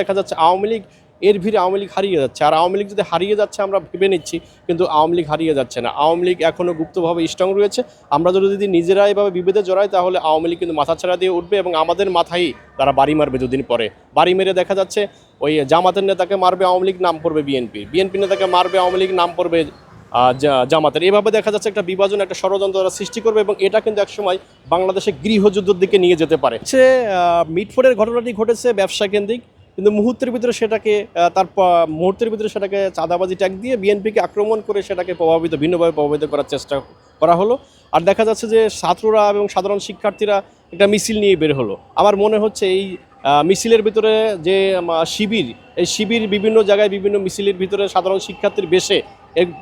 দেখা যাচ্ছে, আওয়ামী লীগ এর ভিড়ে আওয়ামী লীগ হারিয়ে যাচ্ছে। আর আওয়ামী লীগ যদি হারিয়ে যাচ্ছে, আমরা ভেবে নিচ্ছি, কিন্তু আওয়ামী লীগ হারিয়ে যাচ্ছে না। আওয়ামী লীগ এখনও গুপ্তভাবে স্ট্রং রয়েছে। আমরা যদি নিজেরা এভাবে বিভেদে জড়াই, তাহলে আওয়ামী লীগ কিন্তু মাথা ছাড়া দিয়ে উঠবে এবং আমাদের মাথায় তারা বাড়ি মারবে দুদিন পরে। বাড়ি মেরে দেখা যাচ্ছে, ওই জামাতের নেতাকে মারবে আওয়ামী লীগ, নাম পড়বে বিএনপি বিএনপি নেতাকে মারবে আওয়ামী লীগ, নাম পড়বে জামাতের। এভাবে দেখা যাচ্ছে একটা বিভাজন, একটা ষড়যন্ত্র তারা সৃষ্টি করবে এবং এটা কিন্তু একসময় বাংলাদেশে গৃহযুদ্ধের দিকে নিয়ে যেতে পারে। সে মিটফোর্ডের ঘটনাটি ঘটেছে ব্যবসা কেন্দ্রিক। কিন্তু মুহূর্তের ভিতরে সেটাকে তার মুহূর্তের ভিতরে সেটাকে চাঁদাবাজি ট্যাগ দিয়ে বিএনপিকে আক্রমণ করে সেটাকে প্রভাবিত, ভিন্নভাবে প্রভাবিত করার চেষ্টা করা হলো। আর দেখা যাচ্ছে যে ছাত্ররা এবং সাধারণ শিক্ষার্থীরা একটা মিছিল নিয়ে বের হলো। আমার মনে হচ্ছে এই মিছিলের ভিতরে যে শিবির, এই শিবির বিভিন্ন জায়গায় বিভিন্ন মিছিলের ভিতরে সাধারণ শিক্ষার্থীর বেশে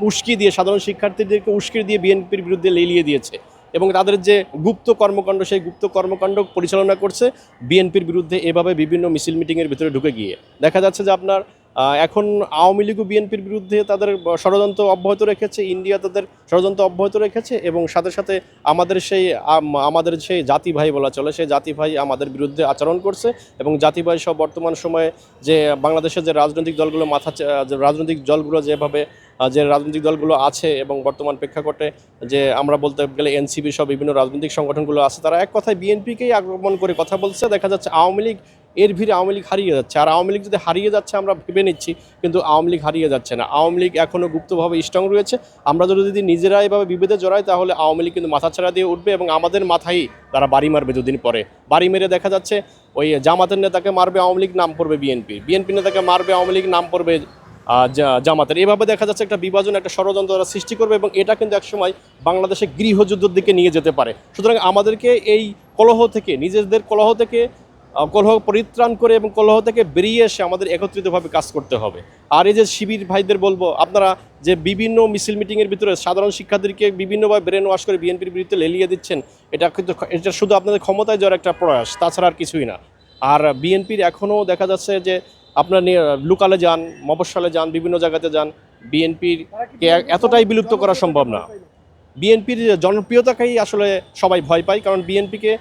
উস্কি দিয়ে, সাধারণ শিক্ষার্থীদেরকে উস্কি দিয়ে বিএনপির বিরুদ্ধে লেলিয়ে দিয়েছে। এবং তাদের যে গুপ্ত কর্মকাণ্ড, সেই গুপ্ত কর্মকাণ্ড পরিচালনা করছে বিএনপির বিরুদ্ধে এভাবে বিভিন্ন মিছিল মিটিংয়ের ভিতরে ঢুকে গিয়ে। দেখা যাচ্ছে যে আপনার এখন আওয়ামী লীগও বিএনপির বিরুদ্ধে তাদের ষড়যন্ত্র অব্যাহত রেখেছে, ইন্ডিয়া তাদের ষড়যন্ত্র অব্যাহত রেখেছে এবং সাথে সাথে আমাদের সেই আমাদের সেই জাতি ভাই বলা চলে, সেই জাতি ভাই আমাদের বিরুদ্ধে আচরণ করছে এবং জাতি ভাই সব বর্তমান সময়ে যে বাংলাদেশের যে রাজনৈতিক দলগুলো মাথা রাজনৈতিক দলগুলো যেভাবে যে রাজনৈতিক দলগুলো আছে এবং বর্তমান প্রেক্ষাপটে যে আমরা বলতে গেলে এনসিপি সব বিভিন্ন রাজনৈতিক সংগঠনগুলো আছে, তারা এক কথায় বিএনপিকেই আক্রমণ করে কথা বলছে। দেখা যাচ্ছে আওয়ামী লীগ এর ভিড়ে আওয়ামী লীগ হারিয়ে যাচ্ছে। আর আওয়ামী লীগ যদি হারিয়ে যাচ্ছে, আমরা ভেবে নিচ্ছি, কিন্তু আওয়ামী লীগ হারিয়ে যাচ্ছে না। আওয়ামী লীগ এখনও গুপ্তভাবে স্ট্রং রয়েছে। আমরা যদি নিজেরা এভাবে বিভেদে জড়াই, তাহলে আওয়ামী লীগ কিন্তু মাথা ছাড়া দিয়ে উঠবে এবং আমাদের মাথায় তারা বাড়ি মারবে দুদিন পরে। বাড়ি মেরে দেখা যাচ্ছে, ওই জামাতের নেতাকে মারবে আওয়ামী লীগ, নাম পড়বে বিএনপি। বিএনপি নেতাকে মারবে আওয়ামী লীগ, নাম পড়বে জামাতের। এভাবে দেখা যাচ্ছে একটা বিভাজন, একটা ষড়যন্ত্র তারা সৃষ্টি করবে এবং এটা কিন্তু একসময় বাংলাদেশে গৃহযুদ্ধের দিকে নিয়ে যেতে পারে। সুতরাং আমাদেরকে এই কলহ থেকে, নিজেদের কলহ থেকে কলহ পরিত্রাণ করে এবং কলহ থেকে বেরিয়ে এসে আমাদের একত্রিতভাবে কাজ করতে হবে। আর এই যে শিবির ভাইদের বলব, আপনারা যে বিভিন্ন মিছিল মিটিংয়ের ভিতরে সাধারণ শিক্ষার্থীকে বিভিন্নভাবে ব্রেন ওয়াশ করে বিএনপির বিরুদ্ধে লেলিয়ে দিচ্ছেন, এটা কিন্তু এটা শুধু আপনাদের ক্ষমতায় যাওয়ার একটা প্রয়াস, তাছাড়া আর কিছুই না। আর বিএনপির এখনও দেখা যাচ্ছে যে আপনার লোকালে যান, মফস্বলে যান, বিভিন্ন জায়গাতে যান, বিএনপির এতটাই বিলুপ্ত করা সম্ভব না। বিএনপির জনপ্রিয়তাকেই আসলে সবাই ভয় পায়, কারণ বিএনপিকে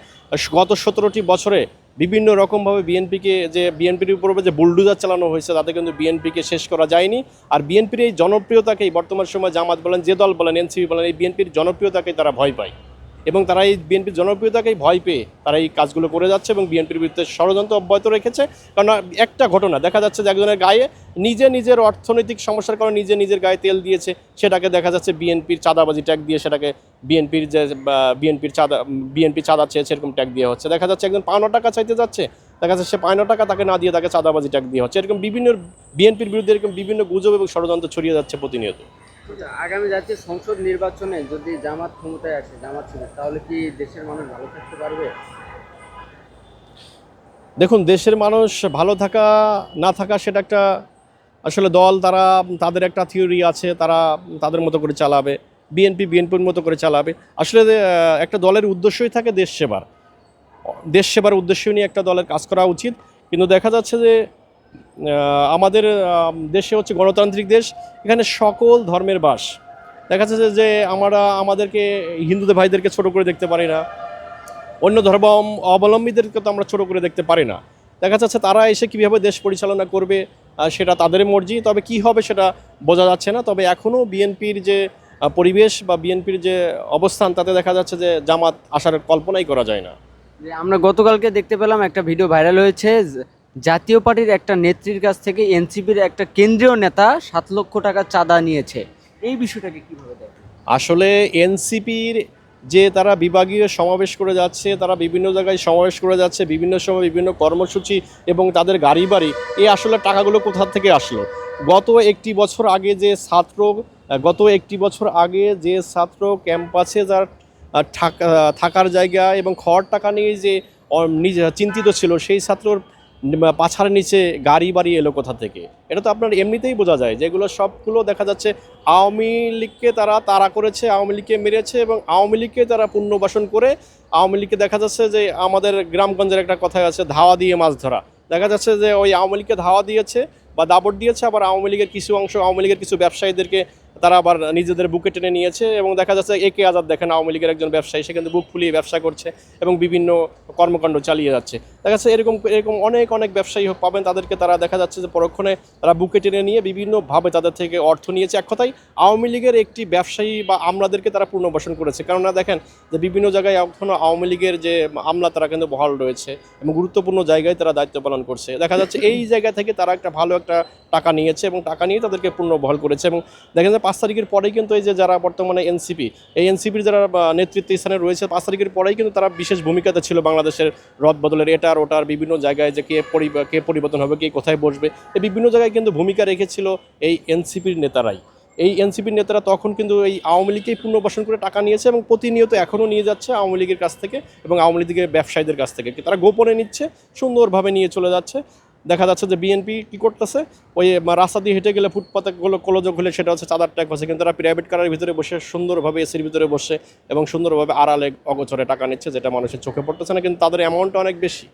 গত সতেরোটি বছরে বিভিন্ন রকমভাবে বিএনপিকে যে বিএনপির উপরে যে বুলডুজার চালানো হয়েছে, তাতে কিন্তু বিএনপিকে শেষ করা যায়নি। আর বিএনপির এই জনপ্রিয়তাকেই বর্তমান সময় জামাত বলেন, যে দল বলেন, এনসিপি বলেন, এই বিএনপির জনপ্রিয়তাকেই তারা ভয় পায়। এবং তারা এই বিএনপির জনপ্রিয়তাকেই ভয় পেয়ে তারা এই কাজগুলো করে যাচ্ছে এবং বিএনপির বিরুদ্ধে ষড়যন্ত্র অব্যাহত রেখেছে। কারণ একটা ঘটনা, দেখা যাচ্ছে যে একজনের গায়ে নিজে নিজের অর্থনৈতিক সমস্যার কারণে নিজে নিজের গায়ে তেল দিয়েছে, সেটাকে দেখা যাচ্ছে বিএনপির চাঁদাবাজি ট্যাগ দিয়ে সেটাকে বিএনপির যে বিএনপির চাঁদা, বিএনপি চাঁদা চেয়েছে এরকম ট্যাগ দেওয়া হচ্ছে। দেখা যাচ্ছে একজন পাওনা টাকা চাইতে যাচ্ছে, দেখা যাচ্ছে সে পাওনা টাকা তাকে না দিয়ে তাকে চাঁদাবাজি ট্যাগ দিয়ে হচ্ছে। এরকম বিভিন্ন বিএনপির বিরুদ্ধে এরকম বিভিন্ন গুজব এবং ষড়যন্ত্র ছড়িয়ে যাচ্ছে প্রতিনিয়ত। আগামী জাতীয় সংসদ নির্বাচনে যদি জামাত ক্ষমতায় আসে, জামাত ছিল, তাহলে কি দেশের মানুষ ভালো থাকতে পারবে? দেখুন, দেশের মানুষ ভালো থাকা, না থাকা সেটা একটা আসলে দল তারা, তাদের একটা থিওরি আছে, তারা তাদের মতো করে চালাবে। বিএনপি, বিএনপির মতো করে চালাবে। আসলে একটা দলের উদ্দেশ্যই থাকে দেশ সেবার। দেশ সেবার উদ্দেশ্য নিয়ে একটা দলের কাজ করা উচিত। কিন্তু দেখা যাচ্ছে যে আমাদের দেশে হচ্ছে গণতান্ত্রিক দেশ, এখানে সকল ধর্মের বাস। দেখা যাচ্ছে যে আমরা, আমাদেরকে হিন্দুদের ভাইদেরকে ছোট করে দেখতে পারি না। অন্য ধর্ম অবলম্বীদেরকে তো আমরা ছোট করে দেখতে পারি না। দেখা যাচ্ছে তারা এসে কীভাবে দেশ পরিচালনা করবে সেটা তাদের মর্জি, তবে কি হবে সেটা বোঝা যাচ্ছে না। তবে এখনও বিএনপির যে পরিবেশ বা বিএনপির যে অবস্থান, তাতে দেখা যাচ্ছে যে জামাত আসার কল্পনাই করা যায় না। আমরা গতকালকে দেখতে পেলাম একটা ভিডিও ভাইরাল হয়েছে জাতীয় পার্টির একটা নেত্রীর কাছ থেকে এনসিপির একটা কেন্দ্রীয় নেতা সাত লক্ষ টাকা চাঁদা নিয়েছে। এই বিষয়টাকে কীভাবে আসলে এনসিপির যে তারা বিভাগীয় সমাবেশ করে যাচ্ছে, তারা বিভিন্ন জায়গায় সমাবেশ করে যাচ্ছে, বিভিন্ন সময় বিভিন্ন কর্মসূচি এবং তাদের গাড়ি বাড়ি এই আসলে টাকাগুলো কোথা থেকে আসলো? গত একটি বছর আগে যে ছাত্র, গত একটি বছর আগে যে ছাত্র ক্যাম্পাসে যার থাকার জায়গা এবং খড় টাকা নিয়ে যে চিন্তিত ছিল, সেই ছাত্রর পাছার নিচে গাড়ি বাড়ি এলো কোথা থেকে? এটা তো আপনার এমনিতেই বোঝা যায় যেগুলো সবগুলো দেখা যাচ্ছে আওয়ামী লীগকে তারা তাড়া করেছে, আওয়ামী লীগকে মেরেছে এবং আওয়ামী লীগকে তারা পুনর্বাসন করে আওয়ামী লীগকে দেখা যাচ্ছে যে আমাদের গ্রামগঞ্জের একটা কথা আছে, ধাওয়া দিয়ে মাছ ধরা। দেখা যাচ্ছে যে ওই আওয়ামী লীগকে ধাওয়া দিয়েছে বা দাবট দিয়েছে, আবার আওয়ামী লীগের কিছু অংশ, আওয়ামী লীগের কিছু ব্যবসায়ীদেরকে তারা আবার নিজেদের বুকে টেনে নিয়েছে এবং দেখা যাচ্ছে একে আজাদ দেখেন, আওয়ামী লীগের একজন ব্যবসায়ী, সে কিন্তু বুক ফুলিয়ে ব্যবসা করছে এবং বিভিন্ন কর্মকাণ্ড চালিয়ে যাচ্ছে। দেখা যাচ্ছে এরকম এরকম অনেক অনেক ব্যবসায়ী পাবেন, তাদেরকে তারা দেখা যাচ্ছে যে পরক্ষণে তারা বুকে টেনে নিয়ে বিভিন্নভাবে তাদের থেকে অর্থ নিয়েছে। এক কথায়, আওয়ামী লীগের একটি ব্যবসায়ী বা আমলাদেরকে তারা পুনর্বাসন করেছে। কেননা দেখেন যে বিভিন্ন জায়গায় এখনও আওয়ামী লীগের যে আমলা, তারা কিন্তু বহাল রয়েছে এবং গুরুত্বপূর্ণ জায়গায় তারা দায়িত্ব পালন করছে। দেখা যাচ্ছে এই জায়গা থেকে তারা একটা ভালো একটা টাকা নিয়েছে এবং টাকা নিয়ে তাদেরকে পুনর্বহাল করেছে এবং দেখেন যে পাঁচ তারিখের পরেই কিন্তু এই যে যারা বর্তমানে এনসিপি, এই এনসিপির যারা নেতৃত্ব স্থানে রয়েছে, পাঁচ তারিখের পরেই কিন্তু তারা বিশেষ ভূমিকাতে ছিল বাংলাদেশের রদ বদলের। এটার ওটার বিভিন্ন জায়গায় যে কে কে পরিবর্তন হবে, কে কোথায় বসবে, এই বিভিন্ন জায়গায় কিন্তু ভূমিকা রেখেছিল এই এনসিপির নেতারাই। এই এনসিপির নেতারা তখন কিন্তু এই আওয়ামী লীগকেই পুনর্বাসন করে টাকা নিয়েছে এবং প্রতিনিয়ত এখনও নিয়ে যাচ্ছে আওয়ামী লীগের কাছ থেকে এবং আওয়ামী লীগের ব্যবসায়ীদের কাছ থেকে। তারা গোপনে নিচ্ছে, সুন্দরভাবে নিয়ে চলে যাচ্ছে। দেখা যাচ্ছে যে বিএনপি কি করতেছে? ওই রাস্তা দিয়ে হেঁটে গেলে ফুটপাতে গুলো কলযোগ হলে সেটা হচ্ছে চাঁদার ট্যাক হচ্ছে কিন্তু তারা প্রাইভেট কারের ভিতরে বসে সুন্দরভাবে এসির ভিতরে বসে এবং সুন্দরভাবে আড়ালে অগোচরে টাকা নিচ্ছে, যেটা মানুষের চোখে পড়তেছে না, কিন্তু তাদের অ্যামাউন্টটা অনেক বেশি।